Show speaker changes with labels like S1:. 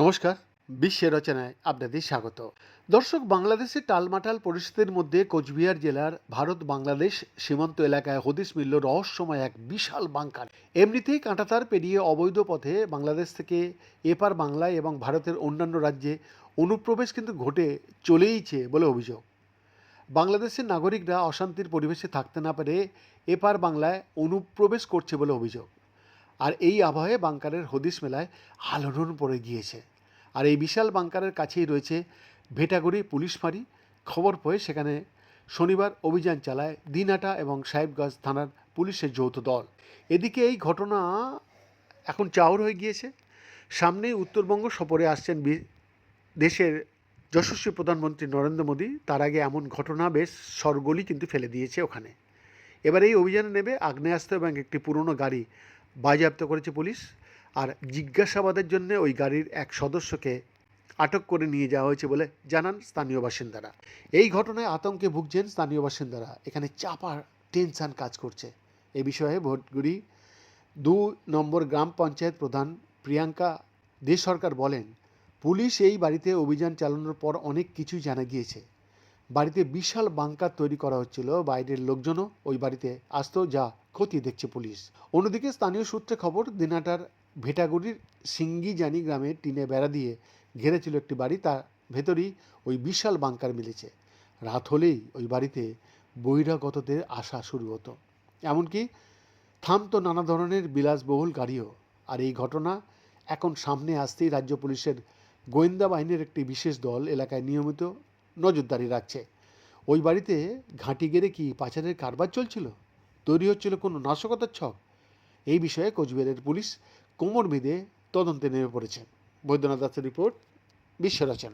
S1: নমস্কার, বিশ্বের রচনায় আপনাদের স্বাগত। দর্শক বাংলাদেশের টালমাটাল পরিস্থিতির মধ্যে কোচবিহার জেলার ভারত বাংলাদেশ সীমান্ত এলাকায় হদিস মিলল রহস্যময় এক বিশাল বাংকার। এমনিতেই কাঁটাতার পেরিয়ে অবৈধ পথে বাংলাদেশ থেকে এপার বাংলায় এবং ভারতের অন্যান্য রাজ্যে অনুপ্রবেশ কিন্তু ঘটে চলেইছে বলে অভিযোগ। বাংলাদেশের নাগরিকরা অশান্তির পরিবেশে থাকতে না পেরে এপার বাংলায় অনুপ্রবেশ করছে বলে অভিযোগ। আর এই আবহে বাংকারের হদিস মেলায় আলোড়ন পড়ে গিয়েছে। আর এই বিশাল বাংকারের কাছেই রয়েছে ভেটাগুড়ি পুলিশ ফাঁড়ি। খবর পেয়ে সেখানে শনিবার অভিযান চালায় দিনহাটা এবং সাহেবগঞ্জ থানার পুলিশের যৌথ দল। এদিকে এই ঘটনা এখন চাউর হয়ে গিয়েছে। সামনেই উত্তরবঙ্গ সফরে আসছেন দেশের যশস্বী প্রধানমন্ত্রী নরেন্দ্র মোদী তার আগে এমন ঘটনা বেশ সরগোলই কিন্তু ফেলে দিয়েছে ওখানে। এবার এই অভিযানে নেবে আগ্নেয়াস্ত্র এবং একটি পুরনো গাড়ি বাজেয়াপ্ত করেছে পুলিশ আর জিজ্ঞাসাবাদের জন্য ওই গাড়ির এক সদস্যকে আটক করে নিয়ে যাওয়া হয়েছে বলে জানান স্থানীয় বাসিন্দারা। এই ঘটনায় আতঙ্কে ভুগছেন স্থানীয় বাসিন্দারা। এখানে চাপা টেনশান কাজ করছে। এ বিষয়ে ভোটগুড়ি দু নম্বর গ্রাম পঞ্চায়েত প্রধান প্রিয়াঙ্কা দে সরকার বলেন পুলিশ এই বাড়িতে অভিযান চালানোর পর অনেক কিছুই জানা গিয়েছে। বাড়িতে বিশাল বাংকার তৈরি করা হচ্ছিল, বাইরের লোকজনও ওই বাড়িতে আসতো যা ক্ষতি দেখছে পুলিশ। অন্যদিকে স্থানীয় সূত্রে খবর, দিনাটার ভেটাগুড়ির সিঙ্গিজানি গ্রামে টিনে বেড়া দিয়ে ঘেরেছিল একটি বাড়ি, তার ভেতরেই ওই বিশাল বাংকার মিলেছে। রাত হলেই ওই বাড়িতে বহিরাগতদের আসা শুরু হতো। এমনকি থামতো নানা ধরনের বিলাসবহুল গাড়িও। আর এই ঘটনা এখন সামনে আসতেই রাজ্য পুলিশের গোয়েন্দা বাহিনীর একটি বিশেষ দল এলাকায় নিয়মিত নজরদারি রাখছে। ওই বাড়িতে ঘাঁটি গেড়ে কি পাচারের কারবার চলছিল? তৈরি হচ্ছিল কোনো নাশকতার ছক? এই বিষয়ে কোচবিহারের পুলিশ কোমর বেঁধে তদন্তে নেমে পড়েছে। বৈদ্যনাথ দাসের রিপোর্ট বিশ্ব রচনা